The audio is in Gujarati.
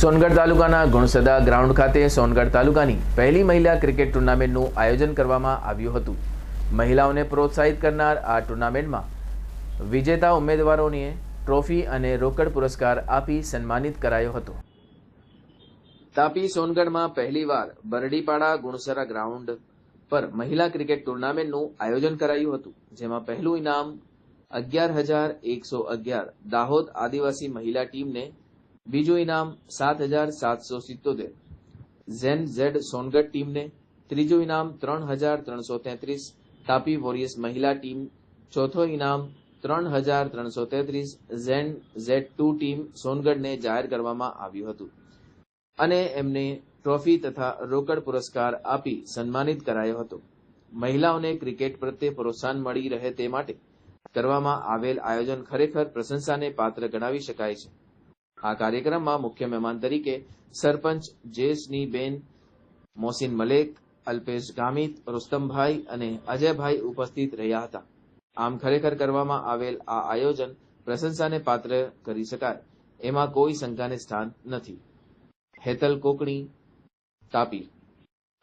સોનગઢ તાલુકાના ગુણસદા ગ્રાઉન્ડ ખાતે સોનગઢ તાલુકાની પહેલી મહિલા ક્રિકેટ ટુર્નામેન્ટનું આયોજન કરવામાં આવ્યું હતું. મહિલાઓને પ્રોત્સાહિત કરનાર આ ટુર્નામેન્ટમાં વિજેતા ઉમેદવારોને ટ્રોફી અને રોકડ પુરસ્કાર આપી સન્માનિત કરાયો હતો. તાપી સોનગઢમાં પહેલીવાર બરડીપાડા ગુણસરા ગ્રાઉન્ડ પર મહિલા ક્રિકેટ ટુર્નામેન્ટનું આયોજન કરાયું હતું, જેમાં પહેલું ઇનામ અગિયાર હજાર એકસો અગિયાર દાહોદ આદિવાસી મહિલા ટીમને બીજું ઇનામ સાત હજાર સાતસો સિત્તોતેર. ઝેન ઝેડ સોનગઢ ટીમને. ત્રીજું ઇનામ ત્રણ હજાર ત્રણસો તેત્રીસ. તાપી વોરિયર્સ મહિલા ટીમ. ચોથો ઇનામ ત્રણ હજાર ત્રણસો તેત્રીસ. ઝેન ઝેડ ટુ ટીમ સોનગઢને જાહેર કરવામાં આવ્યું હતું. અને એમને ટ્રોફી તથા રોકડ પુરસ્કાર આપી સન્માનિત કરાયો હતો. મહિલાઓને ક્રિકેટ પ્રત્યે પ્રોત્સાહન મળી રહે તે માટે કરવામાં આવેલ આયોજન ખરેખર પ્રશંસાને પાત્ર ગણાવી શકાય છે. આ કાર્યક્રમમાં મુખ્ય મહેમાન તરીકે સરપંચ જેસની બેન મોસીન મલેક, અલ્પેશ ગામિત, રુસ્તમભાઈ અને અજયભાઈ ઉપસ્થિત રહ્યા હતા. આમ ખરેખર કરવામાં આવેલ આ આયોજન પ્રશંસાને પાત્ર કરી શકાય, એમાં કોઈ શંકાને સ્થાન નથી. હેતલ કોકણી, તાપી.